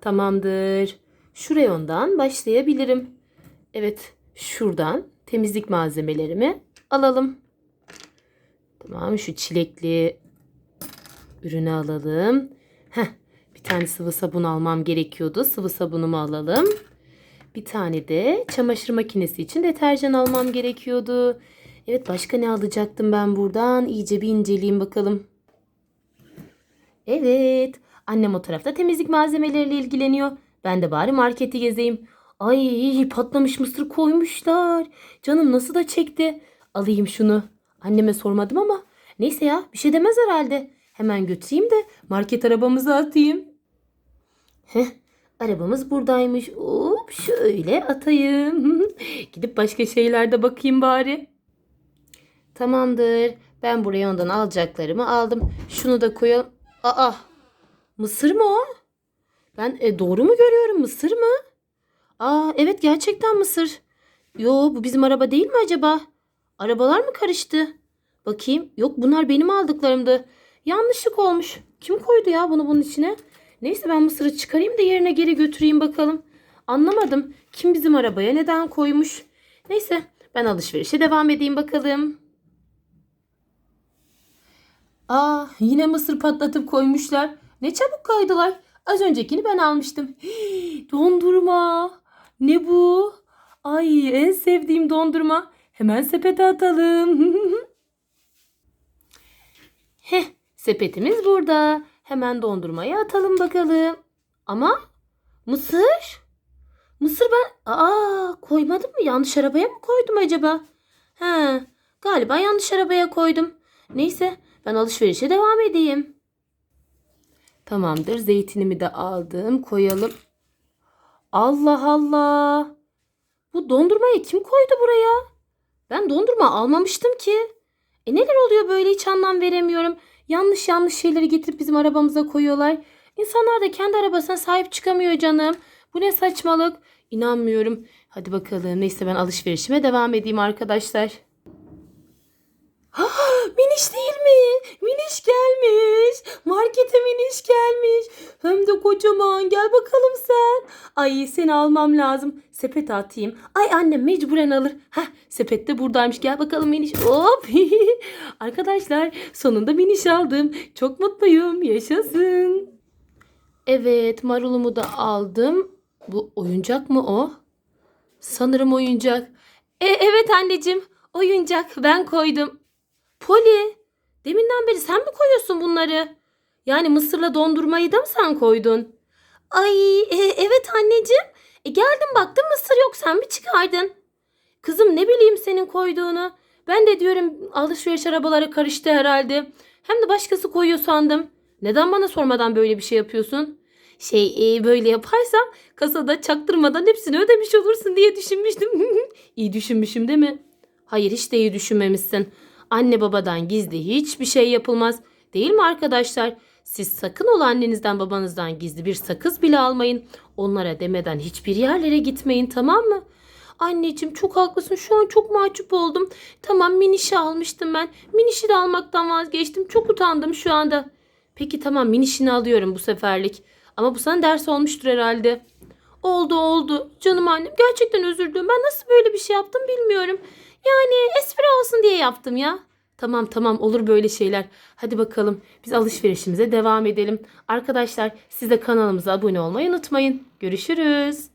Tamamdır. Şu reyondan başlayabilirim. Evet, şuradan temizlik malzemelerimi alalım. Tamam, şu çilekli ürünü alalım. Heh, bir tane sıvı sabun almam gerekiyordu. Sıvı sabunumu alalım. Bir tane de çamaşır makinesi için deterjan almam gerekiyordu. Evet, başka ne alacaktım ben buradan? İyice bir inceleyeyim bakalım. Evet. Annem o tarafta temizlik malzemeleriyle ilgileniyor. Ben de bari marketi gezeyim. Ay patlamış mısır koymuşlar. Canım nasıl da çekti. Alayım şunu. Anneme sormadım ama. Neyse ya bir şey demez herhalde. Hemen götüreyim de market arabamıza atayım. Heh, arabamız buradaymış. Hop şöyle atayım. Gidip başka şeylerde bakayım bari. Tamamdır. Ben buraya ondan alacaklarımı aldım. Şunu da koyalım. Aa, mısır mı o? Ben e, doğru mu görüyorum? Mısır mı? Aa, evet gerçekten mısır. Yo, bu bizim araba değil mi acaba? Arabalar mı karıştı? Bakayım. Yok bunlar benim aldıklarımdı. Yanlışlık olmuş. Kim koydu ya bunu bunun içine? Neyse ben mısırı çıkarayım da yerine geri götüreyim bakalım. Anlamadım. Kim bizim arabaya neden koymuş? Neyse ben alışverişe devam edeyim bakalım. Aa yine mısır patlatıp koymuşlar. Ne çabuk kaydılar. Az öncekini ben almıştım. Hii, dondurma. Ne bu? Ay en sevdiğim dondurma. Hemen sepete atalım. Heh sepetimiz burada. Hemen dondurmayı atalım bakalım. Ama mısır? Mısır ben aa koymadım mı? Yanlış arabaya mı koydum acaba? He galiba yanlış arabaya koydum. Neyse ben alışverişe devam edeyim. Tamamdır. Zeytinimi de aldım. Koyalım. Allah Allah. Bu dondurmayı kim koydu buraya? Ben dondurma almamıştım ki. E neler oluyor böyle hiç anlam veremiyorum. Yanlış yanlış şeyleri getirip bizim arabamıza koyuyorlar. İnsanlar da kendi arabasına sahip çıkamıyor canım. Bu ne saçmalık. İnanmıyorum. Hadi bakalım. Neyse ben alışverişime devam edeyim arkadaşlar. Miniş değil mi? Miniş gelmiş. Markete Miniş gelmiş. Hem de kocaman. Gel bakalım sen. Ay seni almam lazım. Sepete atayım. Ay annem mecburen alır. Heh sepet de buradaymış. Gel bakalım Miniş. Hop. Arkadaşlar sonunda Miniş aldım. Çok mutluyum. Yaşasın. Evet marulumu da aldım. Bu oyuncak mı o? Sanırım oyuncak. E, evet anneciğim. Oyuncak ben koydum. Poli, deminden beri sen mi koyuyorsun bunları? Yani mısırla dondurmayı da mı sen koydun? Ay e, evet anneciğim. E, geldim baktım mısır yok sen mi çıkardın? Kızım ne bileyim senin koyduğunu. Ben de diyorum alışveriş arabaları karıştı herhalde. Hem de başkası koyuyor sandım. Neden bana sormadan böyle bir şey yapıyorsun? Şey e, böyle yaparsam kasada çaktırmadan hepsini ödemiş olursun diye düşünmüştüm. iyi düşünmüşüm değil mi? Hayır hiç de iyi düşünmemişsin. Anne babadan gizli hiçbir şey yapılmaz. Değil mi arkadaşlar? Siz sakın ola annenizden babanızdan gizli bir sakız bile almayın. Onlara demeden hiçbir yerlere gitmeyin tamam mı? Anneciğim çok haklısın şu an çok mahcup oldum. Tamam minişi almıştım ben. Minişi de almaktan vazgeçtim. Çok utandım şu anda. Peki tamam minişini alıyorum bu seferlik. Ama bu sana ders olmuştur herhalde. Oldu oldu. Canım annem gerçekten özür diliyorum. Ben nasıl böyle bir şey yaptım bilmiyorum. Yani espri olsun diye yaptım ya. Tamam tamam olur böyle şeyler. Hadi bakalım biz alışverişimize devam edelim. Arkadaşlar siz de kanalımıza abone olmayı unutmayın. Görüşürüz.